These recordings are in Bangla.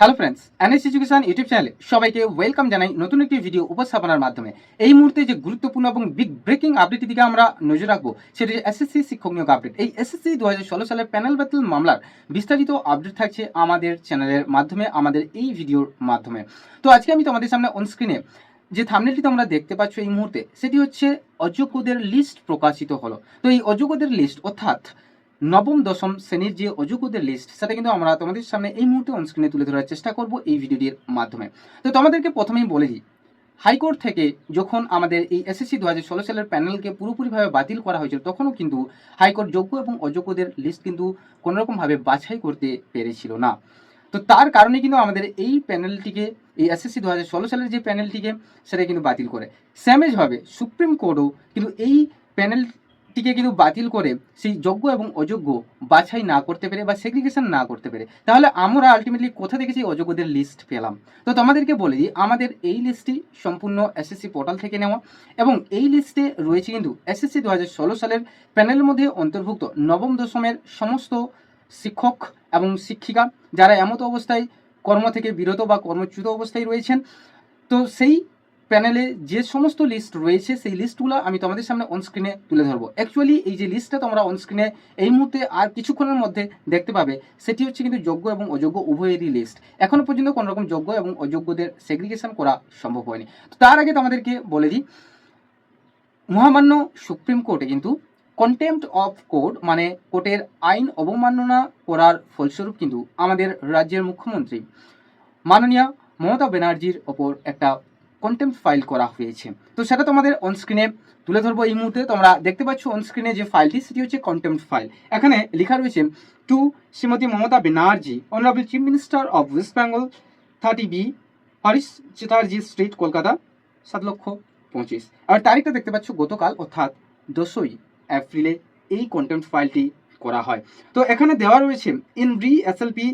Hello friends NS education YouTube চ্যানেলে সবাইকে ওয়েলকাম জানাই নতুন একটি ভিডিও উপস্থাপনার মাধ্যমে। এই মুহূর্তে যে গুরুত্বপূর্ণ এবং বিগ ব্রেকিং আপডেটের দিকে আমরা নজর রাখব, সেটি এসএসসি শিক্ষক নিয়োগ আপডেট এই এসএসসি দু হাজার ষোলো সালের প্যানেল বাতিল মামলার বিস্তারিত আপডেট থাকছে আমাদের চ্যানেলের মাধ্যমে, আমাদের এই ভিডিওর মাধ্যমে। তো আজকে আমি তোমাদের সামনে অনস্ক্রিনে যে থামনেলটি তোমরা দেখতে পাচ্ছ এই মুহূর্তে, সেটি হচ্ছে অযোগ্যদের লিস্ট প্রকাশিত হলো। তো এই অযোগ্যদের লিস্ট অর্থাৎ নবম, দশম শ্রেণির যে অযোগ্যদের লিস্ট সেটা কিন্তু আমরা তোমাদের সামনে এই মুহূর্তে অনস্ক্রিনে তুলে ধরার চেষ্টা করব এই ভিডিওটির মাধ্যমে। তো তোমাদেরকে প্রথমেই বলে দিই, হাইকোর্ট থেকে যখন আমাদের এই এসএসসি দু হাজার ষোলো সালের প্যানেলকে পুরোপুরিভাবে বাতিল করা হয়েছিল, তখনও কিন্তু হাইকোর্ট যোগ্য এবং অযোগ্যদের লিস্ট কিন্তু কোনোরকমভাবে বাছাই করতে পেরেছিল না। তো তার কারণে কিন্তু আমাদের এই প্যানেলটিকে, এই এসএসসি দু হাজার ষোলো সালের যে প্যানেলটিকে, সেটা কিন্তু বাতিল করে। স্যামেজভাবে সুপ্রিম কোর্টও কিন্তু এই প্যানেলটিকে কিন্তু বাতিল করে সেই যোগ্য এবং অযোগ্য বাছাই না করতে পেরে বা সেগ্রিগেশন না করতে পেরে, তাহলে আমরা আলটিমেটলি কোথা থেকে সেই অযোগ্যদের লিস্ট পেলাম? তো তোমাদেরকে বলে দিই, আমাদের এই লিস্টটি সম্পূর্ণ এসএসসি পোর্টাল থেকে নেওয়া এবং এই লিস্টে রয়েছে কিন্তু এসএসসি দু হাজার ষোলো সালের প্যানেলের মধ্যে অন্তর্ভুক্ত নবম দশমের সমস্ত শিক্ষক এবং শিক্ষিকা যারা এমতো অবস্থায় কর্ম থেকে বিরত বা কর্মচ্যুত অবস্থায় রয়েছেন। তো সেই প্যানেলে যে সমস্ত লিস্ট রয়েছে, সেই লিস্টগুলো আমি তোমাদের সামনে অনস্ক্রিনে তুলে ধরবো। অ্যাকচুয়ালি এই যে লিস্টটা তোমরা অনস্ক্রিনে এই মুহূর্তে আর কিছুক্ষণের মধ্যে দেখতে পাবে, সেটি হচ্ছে কিন্তু যোগ্য এবং অযোগ্য উভয়েরই লিস্ট এখনও পর্যন্ত কোনো রকম যোগ্য এবং অযোগ্যদের সেগ্রিগেশন করা সম্ভব হয়নি। তো তার আগে তোমাদেরকে বলে দিই, মহামান্য সুপ্রিম কোর্টে কিন্তু কন্টেম্পট অফ কোর্ট মানে কোর্টের আইন অবমাননা করার ফলস্বরূপ কিন্তু আমাদের রাজ্যের মুখ্যমন্ত্রী মাননীয় মমতা ব্যানার্জির ওপর একটা কন্টেম্পট ফাইল করা হয়েছে। তো সেটা তোমাদের অনস্ক্রিনে তুলে ধরবো এই মুহূর্তে। তোমরা দেখতে পাচ্ছ অনস্ক্রিনে যে ফাইলটি সেটি হচ্ছে কন্টেম্পট ফাইল এখানে লেখা রয়েছে to Shrimati Mamata Banerjee honourable chief minister of West Bengal thirty B Harish Chatterjee street Kolkata সাত লক্ষ পঁচিশ। আর তারিখটা দেখতে পাচ্ছ, গতকাল, অর্থাৎ দশই এপ্রিলে এই কন্টেম্পট ফাইলটি করা হয়। তো এখানে দেওয়া রয়েছে in re SLP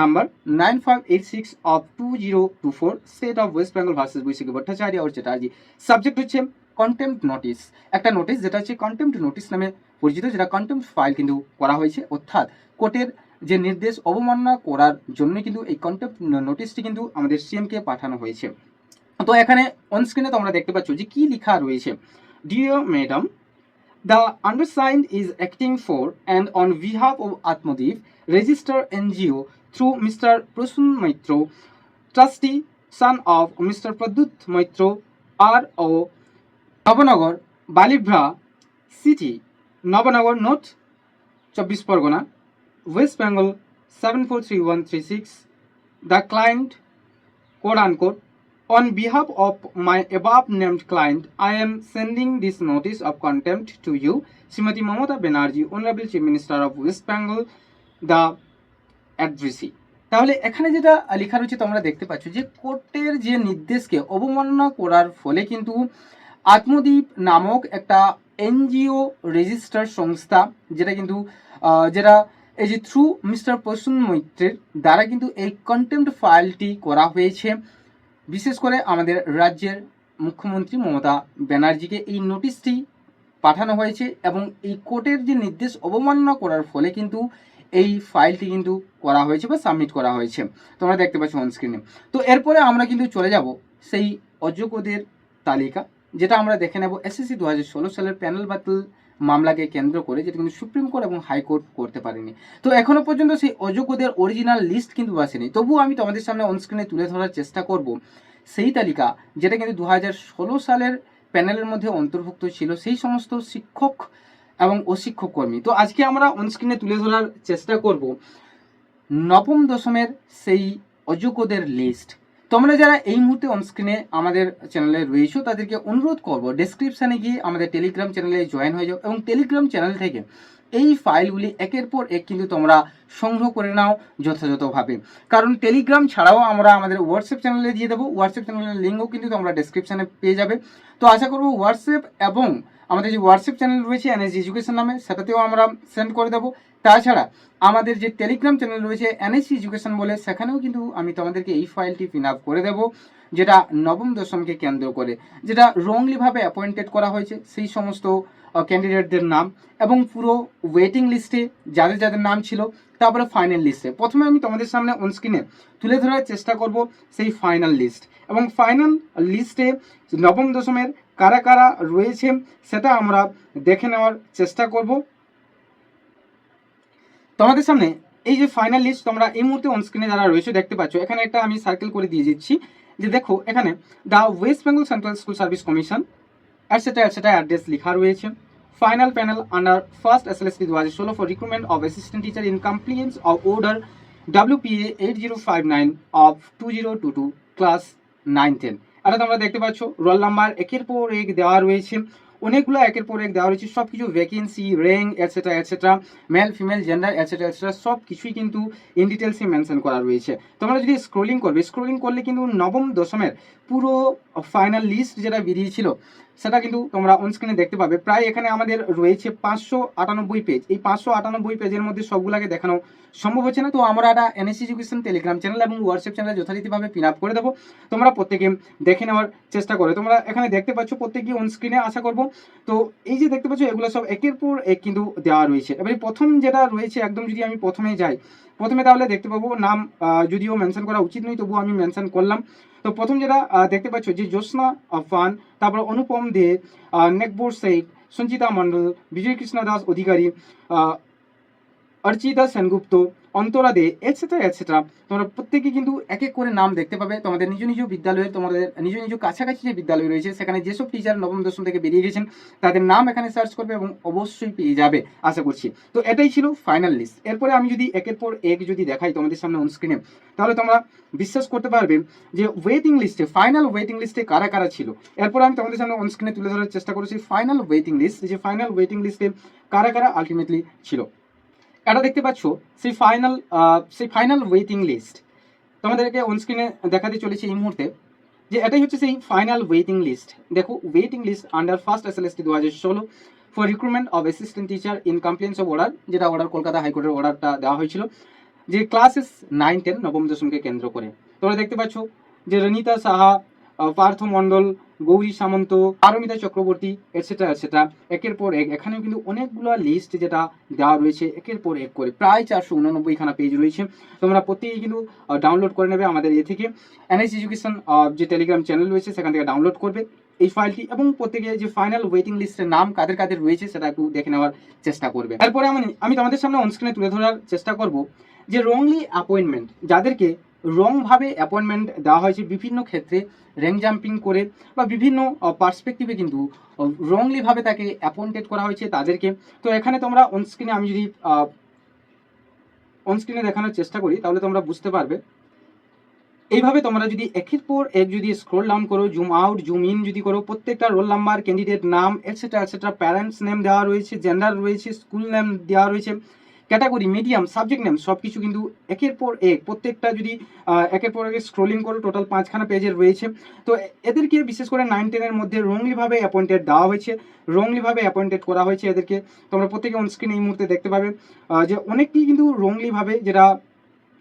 number nine five eight six of two zero two four state of West Bengal versus Baishakhi Bhattacharya R Chatterjee subject হচ্ছে কন্টেম্পট নোটিস একটা নোটিস যেটা হচ্ছে কন্টেম্পট নোটিস নামে পরিচিত যেটা কন্টেম্পট ফাইল কিন্তু করা হয়েছে। অর্থাৎ কোর্টের যে নির্দেশ অবমাননা করার জন্য কিন্তু এই কন্টেম্পট নোটিশটি কিন্তু আমাদের সিএমকে পাঠানো হয়েছে। তো এখানে অনস্ক্রিনে তোমরা দেখতে পাচ্ছ যে কী লেখা রয়েছে। Dear madam The undersigned is acting for and on behalf of Atmodev, registered NGO through Mr. Prasun Maitro, trustee, son of Mr. Pradut Maitro, R.O. Nabanagar, Balibra, City, Nabanagar Note, Chobbish Pargana West Bengal seven four three one three six the client quote unquote on behalf of my above named client i am sending this notice of contempt to you srimati mamata banerjee honorable chief minister of west bengal the addressee. তাহলে এখানে যেটা লেখা রয়েছে তোমরা দেখতে পাচ্ছ যে কোর্টের যে নির্দেশকে অবমাননা করার ফলে কিন্তু আত্মদ্বীপ নামক একটা এনজিও রেজিস্টার সংস্থা, যেটা কিন্তু যেটা এই যে থ্রু মিস্টার প্রসূন মৈত্রের দ্বারা কিন্তু এই কন্টেম্পট ফাইলটি করা হয়েছে। বিশেষ করে আমাদের রাজ্যের মুখ্যমন্ত্রী মমতা ব্যানার্জিকে এই নোটিশটি পাঠানো হয়েছে এবং এই কোর্টের যে নির্দেশ অবমাননা করার ফলে কিন্তু এই ফাইলটি কিন্তু করা হয়েছে বা সাবমিট করা হয়েছে। তোমরা দেখতে পাচ্ছ অনস্ক্রিনে তো এরপরে আমরা কিন্তু চলে যাব সেই অযোগ্যদের তালিকা, যেটা আমরা দেখে নেব এসএসসি দু হাজার ষোলো সালের প্যানেল বাতিল মামলাকে কেন্দ্র করে, যেটা কিন্তু সুপ্রিম কোর্ট এবং হাইকোর্ট করতে পারেনি। তো এখনও পর্যন্ত সেই অযোগ্যদের অরিজিনাল লিস্ট কিন্তু আসেনি। তবুও আমি তোমাদের সামনে অনস্ক্রিনে তুলে ধরার চেষ্টা করব। সেই তালিকা, যেটা কিন্তু দু হাজার ষোলো সালের প্যানেলের মধ্যে অন্তর্ভুক্ত ছিল, সেই সমস্ত শিক্ষক এবং অশিক্ষক কর্মী তো আজকে আমরা অনস্ক্রিনে তুলে ধরার চেষ্টা করব নবম দশমের সেই অযোগ্যদের লিস্ট তোমরা যারা এই মুহূর্তে অনস্ক্রিনে আমাদের চ্যানেলে রয়েছো, তাদেরকে অনুরোধ করব ডেসক্রিপশানে গিয়ে আমাদের টেলিগ্রাম চ্যানেলে জয়েন হয়ে যাও এবং টেলিগ্রাম চ্যানেল থেকে এই ফাইলগুলি একের পর এক কিন্তু তোমরা সংগ্রহ করে নাও যথাযথভাবে। কারণ টেলিগ্রাম ছাড়াও আমরা আমাদের হোয়াটসঅ্যাপ চ্যানেলে দিয়ে দেবো। হোয়াটসঅ্যাপ চ্যানেলের লিঙ্কও কিন্তু তোমরা ডেসক্রিপশানে পেয়ে যাবে। তো আশা করব হোয়াটসঅ্যাপ এবং আমাদের যে হোয়াটসঅ্যাপ চ্যানেল রয়েছে এনএসজি এডুকেশন নামে, সেটাতেও আমরা সেন্ড করে দেবো। তাছাড়া আমাদের যে টেলিগ্রাম চ্যানেল রয়েছে এনএসসি এডুকেশন বলে, সেখানেও কিন্তু আমি তোমাদেরকে এই ফাইলটি পিন আপ করে দেবো, যেটা নবম দশমকে কেন্দ্র করে, যেটা রংলিভাবে অ্যাপয়েন্টেড করা হয়েছে, সেই সমস্ত ক্যান্ডিডেটদের নাম এবং পুরো ওয়েটিং লিস্টে যাদের যাদের নাম ছিল, তারপরে ফাইনাল লিস্টে প্রথমে আমি তোমাদের সামনে অনস্ক্রিনে তুলে ধরার চেষ্টা করব সেই ফাইনাল লিস্ট এবং ফাইনাল লিস্টে নবম দশমের কারা কারা রয়েছে সেটা আমরা দেখে নেওয়ার চেষ্টা করব। তোমাদের সামনে এই যে ফাইনাল লিস্ট তোমরা এই মুহূর্তে অনস্ক্রিনে যারা রয়েছে দেখতে পাচ্ছ, এখানে একটা আমি সার্কেল করে দিয়ে দিচ্ছি যে দেখো, এখানে the West Bengal central school service commission etcetera etcetera address লেখা রয়েছে। Final panel under first S L S দু হাজার ষোলো for recruitment of assistant teacher in compliance of order WPA eight zero five nine of two zero two two class nine ten এটা তোমরা দেখতে পাচ্ছ, রোল নাম্বার একের পর এক দেওয়া রয়েছে। অনেকগুলো একের পর এক দেওয়া রয়েছে সব কিছু vacancy rank etcetera etcetera male female gender etcetera etcetera সব কিছুই কিন্তু ইন ডিটেলসে মেনশন করা রয়েছে। তোমরা যদি স্ক্রোলিং করবে স্ক্রোলিং করলে কিন্তু নবম দশমের পুরো ফাইনাল লিস্ট যেটা বেরিয়েছিল, সেটা কিন্তু তোমরা অনস্ক্রিনে দেখতে পাবে। প্রায় এখানে আমাদের রয়েছে পাঁচশো আটানব্বই পেজ এই পাঁচশো আটানব্বই পেজের মধ্যে সবগুলোকে দেখানো সম্ভব হচ্ছে না। তো আমরা একটা এনএসসি এডুকেশন টেলিগ্রাম চ্যানেল এবং হোয়াটসঅ্যাপ চ্যানেল যথারীতিভাবে পিন আপ করে দেবো। তোমরা প্রত্যেকে দেখে নেওয়ার চেষ্টা করো। তোমরা এখানে দেখতে পাচ্ছ প্রত্যেকে অনস্ক্রিনে আশা করব। তো এই যে দেখতে পাচ্ছ, এগুলো সব একের পর এক কিন্তু দেওয়া রয়েছে। এবারে প্রথম যেটা রয়েছে, একদম যদি আমি প্রথমে যাই, প্রথমে তাহলে দেখতে পাবো, নাম যদিও মেনশন করা উচিত নয়, তবুও আমি মেনশন করলাম। তো প্রথম যেটা দেখতে পাচ্ছ যে জ্যোৎস্না আফান তারপর অনুপম দে নেকবোর শেখ, সঞ্চিতা মণ্ডল বিজয় কৃষ্ণ দাস অধিকারী অর্চিতা সেনগুপ্ত অন্তরা দে এটসেট্রা এটসেট্রা তোমরা প্রত্যেকে কিন্তু এক এক করে নাম দেখতে পাবে। তোমাদের নিজ নিজ বিদ্যালয়ের, তোমাদের নিজ নিজ কাছাকাছি যে বিদ্যালয় রয়েছে, সেখানে যেসব টিচার নবম, দশম থেকে বেরিয়ে গেছেন, তাদের নাম এখানে সার্চ করবে এবং অবশ্যই পেয়ে যাবে, আশা করছি। তো এটাই ছিল ফাইনাল লিস্ট এরপরে আমি যদি একের পর এক যদি দেখাই তোমাদের সামনে অনস্ক্রিনে তাহলে তোমরা বিশ্বাস করতে পারবে যে ওয়েটিং লিস্টে ফাইনাল ওয়েটিং লিস্টে কারা কারা ছিল? এরপর আমি তোমাদের সামনে অনস্ক্রিনে তুলে ধরার চেষ্টা করেছি ফাইনাল ওয়েটিং লিস্ট যে ফাইনাল ওয়েটিং লিস্টে কারা কারা আলটিমেটলি ছিল। এটা দেখতে পাচ্ছ, সেই ফাইনাল সেই ফাইনাল ওয়েটিং লিস্ট তোমাদেরকে অনস্ক্রিনে দেখাতে চলেছে এই মুহূর্তে যে এটাই হচ্ছে সেই ফাইনাল ওয়েটিং লিস্ট দেখো waiting list under first S L S T দু হাজার ষোলো for recruitment of assistant teacher in compliance of order যেটা অর্ডার কলকাতা হাইকোর্টের অর্ডারটা দেওয়া হয়েছিল, যে ক্লাসেস নাইন টেন নবম দশমকে কেন্দ্র করে। তোমরা দেখতে পাচ্ছ যে রনিতা সাহা পার্থ মণ্ডল, গৌরী সামন্ত, পারমিতা চক্রবর্তী এটসেট্রা এটসেট্রা একের পর এক। এখানেও কিন্তু অনেকগুলো লিস্ট যেটা দেওয়া রয়েছে, একের পর এক করে। প্রায় চারশো উননব্বই খানা পেজ রয়েছে। তোমরা প্রত্যেকেই কিন্তু ডাউনলোড করে নেবে আমাদের এ থেকে। এনএস এডুকেশন যে টেলিগ্রাম চ্যানেল রয়েছে, সেখান থেকে ডাউনলোড করবে এই ফাইলটি এবং প্রত্যেকে যে ফাইনাল ওয়েটিং লিস্টের নাম কাদের কাদের রয়েছে, সেটা একটু দেখে নেওয়ার চেষ্টা করবে। তারপরে আমি আমি তোমাদের সামনে অনস্ক্রিনে তুলে ধরার চেষ্টা করব যে রংলি অ্যাপয়েন্টমেন্ট যাদেরকে রংভাবে অ্যাপয়েন্টমেন্ট দেওয়া হয়েছে বিভিন্ন ক্ষেত্রে র্যাঙ্ক জাম্পিং করে বা বিভিন্ন পার্সপেক্টিভে কিন্তু রংলিভাবে তাকে অ্যাপয়েন্টেড করা হয়েছে তাদেরকে। তো এখানে তোমরা অনস্ক্রিনে আমি যদি অনস্ক্রিনে দেখানোর চেষ্টা করি, তাহলে তোমরা বুঝতে পারবে। এইভাবে তোমরা যদি একের পর এক যদি স্ক্রল ডাউন করো জুম আউট জুম ইন যদি করো, প্রত্যেকটা রোল নাম্বার ক্যান্ডিডেট নাম এটসেট্রা এটসেট্রা প্যারেন্টস নেম দেওয়া রয়েছে জেন্ডার রয়েছে স্কুল নেম দেওয়া রয়েছে ক্যাটাগরি, মিডিয়াম, সাবজেক্ট নেম সব কিছু কিন্তু একের পর এক, প্রত্যেকটা যদি একের পর এক স্ক্রোলিং করো টোটাল পাঁচখানা পেজের রয়েছে। তো এদেরকে বিশেষ করে নাইন টেনের মধ্যে রংলিভাবে অ্যাপয়েন্টেড দেওয়া হয়েছে। রংলিভাবে অ্যাপয়েন্টেড করা হয়েছে এদেরকে। তোমরা প্রত্যেকে অনস্ক্রিন এই মুহূর্তে দেখতে পাবে যে অনেকটি কিন্তু রংলিভাবে যেটা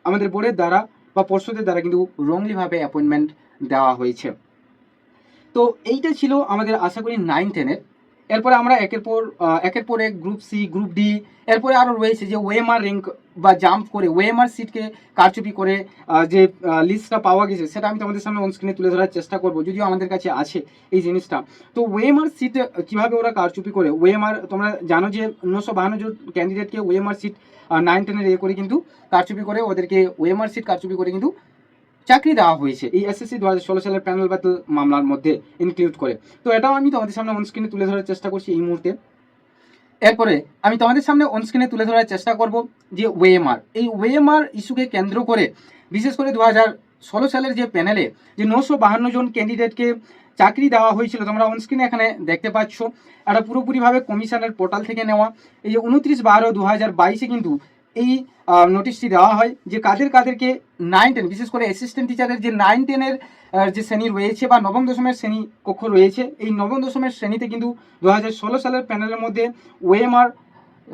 আমাদের বোর্ডের দ্বারা বা পর্ষদের দ্বারা কিন্তু রংলিভাবে অ্যাপয়েন্টমেন্ট দেওয়া হয়েছে। তো এইটা ছিল আমাদের আশা করি নাইন টেনের এরপরে আমরা একের পর একের পর এক গ্রুপ সি গ্রুপ ডি এরপরে আরও রয়েছে যে ওয়েমার র্যাঙ্ক বা জাম্প করে ওয়েমার সিটকে কারচুপি করে যে লিস্টটা পাওয়া গেছে, সেটা আমি তোমাদের সামনে অনস্ক্রিনে তুলে ধরার চেষ্টা করব, যদিও আমাদের কাছে আছে এই জিনিসটা। তো ওয়েমার সিট কীভাবে ওরা কারচুপি করে? ওয়েমার তোমরা জানো যে নশো বাহান্ন জন ক্যান্ডিডেটকে ওয়েমার সিট নাইন টেনের এ করে কিন্তু কারচুপি করে, ওদেরকে ওয়েমার সিট কারচুপি করে কিন্তু চাকরি দেওয়া হয়েছে। এই এসএসসি দু হাজার ষোলো সালের প্যানেল ব্যাটল মামলার মধ্যে ইনক্লুড করে। তো এটাও আমি তোমাদের সামনে অনস্ক্রিনে তুলে ধরার চেষ্টা করছি এই মুহূর্তে। এরপরে আমি তোমাদের সামনে অনস্ক্রিনে তুলে ধরার চেষ্টা করব যে ওয়েএমআর এই ওয়েএমআর ইস্যুকে কেন্দ্র করে, বিশেষ করে দু ষোলো সালের যে প্যানেলে যে নশো বাহান্ন জন ক্যান্ডিডেটকে চাকরি দেওয়া হয়েছিল, তোমরা অনস্ক্রিনে এখানে দেখতে পাচ্ছ। এটা পুরোপুরিভাবে কমিশনের পোর্টাল থেকে নেওয়া। এই যে উনত্রিশ বারো দু হাজার বাইশে কিন্তু এই নোটিশটি দেওয়া হয় যে কাদের কাদেরকে নাইন টেন বিশেষ করে অ্যাসিস্ট্যান্ট টিচারের যে নাইন টেনের যে শ্রেণি রয়েছে বা নবম দশমের শ্রেণি কক্ষ রয়েছে, এই নবম দশমের শ্রেণীতে কিন্তু দু হাজার ষোলো সালের প্যানেলের মধ্যে ওএমআর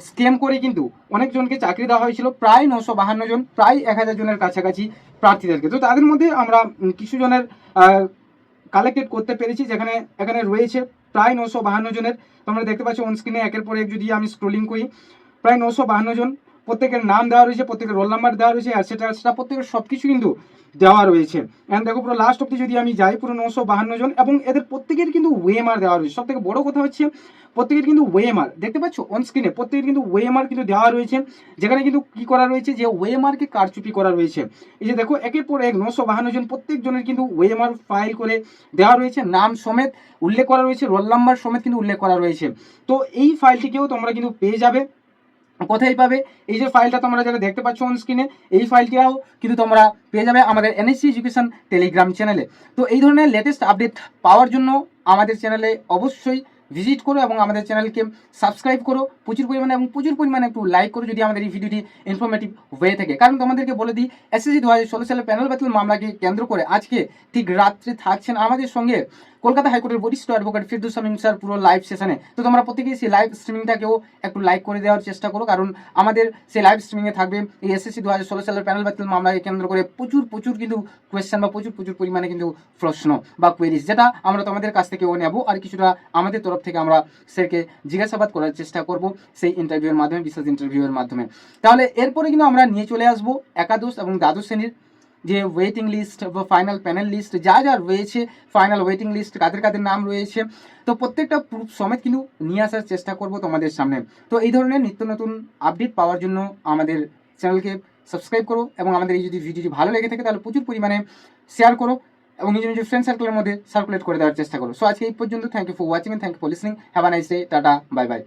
স্ক্যাম করে কিন্তু অনেকজনকে চাকরি দেওয়া হয়েছিল, প্রায় নশো বাহান্ন জন, প্রায় এক হাজার জনের কাছাকাছি প্রার্থীদেরকে। তো তাদের মধ্যে আমরা কিছু জনের কালেক্টেড করতে পেরেছি, যেখানে, এখানে রয়েছে প্রায় নশো বাহান্ন জনের। তোমরা দেখতে পাচ্ছ অন স্ক্রিনে একের পর এক যদি আমি স্ক্রোলিং করি, প্রায় নশো বাহান্ন জন প্রত্যেকের নাম দেওয়া রয়েছে, প্রত্যেকের রোল নাম্বার দেওয়া রয়েছে অ্যাটসেট্রা অ্যাটসেট্রা প্রত্যেকের সব কিছু কিন্তু দেওয়া রয়েছে। অ্যান্ড দেখো পুরো লাস্ট অব্দি যদি আমি যাই, পুরো নশো বাহান্ন জন, এবং এদের প্রত্যেকের কিন্তু ওয়েমার দেওয়া রয়েছে। সব থেকে বড় কথা হচ্ছে, প্রত্যেকের কিন্তু ওয়েমার দেখতে পাচ্ছ? অন স্ক্রিনে প্রত্যেকের কিন্তু ওয়েমার কিন্তু দেওয়া রয়েছে। যেখানে কিন্তু কি করা রয়েছে? যে ওয়েমারকে কারচুপি করা রয়েছে। এই যে দেখো, একের পর এক নশো বাহান্ন জন প্রত্যেকজনের কিন্তু ওয়েমার ফাইল করে দেওয়া রয়েছে। নাম সমেত উল্লেখ করা রয়েছে রোল নাম্বার সমেত কিন্তু উল্লেখ করা রয়েছে। তো এই ফাইলটিকেও তোমরা কিন্তু পেয়ে যাবে। কোথায় পাবে? এই যে ফাইলটা তোমরা যারা দেখতে পাচ্ছ অন স্ক্রিনে এই ফাইলটিও কিন্তু তোমরা পেয়ে যাবে আমাদের এনএসসি এডুকেশন টেলিগ্রাম চ্যানেলে তো এই ধরনের লেটেস্ট আপডেট পাওয়ার জন্য আমাদের চ্যানেলে অবশ্যই ভিজিট করো এবং আমাদের চ্যানেলকে সাবস্ক্রাইব করো। প্রচুর পরিমাণে এবং প্রচুর পরিমাণে একটু লাইক করো যদি আমাদের এই ভিডিওটি ইনফরমেটিভ হয়ে থাকে। কারণ তোমাদেরকে বলে দিই এসএসসি দু হাজার ষোলো সালের প্যানেল বাতিল মামলাকে কেন্দ্র করে আজকে ঠিক রাত্রে থাকছেন আমাদের সঙ্গে। কলকাতা হাইকোর্টের বরিষ্ঠ অ্যাডভোকেট ফিরদুস শামীম স্যার পুরো লাইভ সেশনে তো তোমরা প্রত্যেকেই সেই লাইভ স্ট্রিমিংটাকেও একটু লাইক করে দেওয়ার চেষ্টা করো, কারণ আমাদের সেই লাইভ স্ট্রিমিংয়ে থাকবে এই এসএসসি দু হাজার ষোলো সালের প্যানেল বাতিল মামলাকে কেন্দ্র করে প্রচুর প্রচুর কিন্তু কোয়েশ্চেন বা প্রচুর প্রচুর পরিমাণে কিন্তু প্রশ্ন বা কোয়েরিজ যেটা আমরা তোমাদের কাছ থেকেও নেব। আর কিছুটা আমাদের তরফ থেকে আমরা স্যারকে জিজ্ঞাসাবাদ করার চেষ্টা করব সেই ইন্টারভিউয়ের মাধ্যমে বিশেষ ইন্টারভিউয়ের মাধ্যমে। তাহলে এরপরে কিন্তু আমরা নিয়ে চলে আসব একাদশ এবং দ্বাদশ শ্রেণির যে ওয়েটিং লিস্ট বা ফাইনাল প্যানেল লিস্ট যা যা রয়েছে ফাইনাল ওয়েটিং লিস্ট কাদের কাদের নাম রয়েছে, তো প্রত্যেকটা প্রুফ সমেত কিন্তু নিয়ে আসার চেষ্টা করব তোমাদের সামনে। তো এই ধরনের নিত্য নতুন আপডেট পাওয়ার জন্য আমাদের চ্যানেলকে সাবস্ক্রাইব করো এবং আমাদের এই যদি ভিডিওটি ভালো লেগে থাকে তাহলে প্রচুর পরিমাণে শেয়ার করো এবং নিজের নিজের ফ্রেন্ড সার্কেলের মধ্যে সার্কুলেট করে দেওয়ার চেষ্টা করো। সো আজকে এই পর্যন্ত thank you for watching thank you for listening have a nice day tata. Bye bye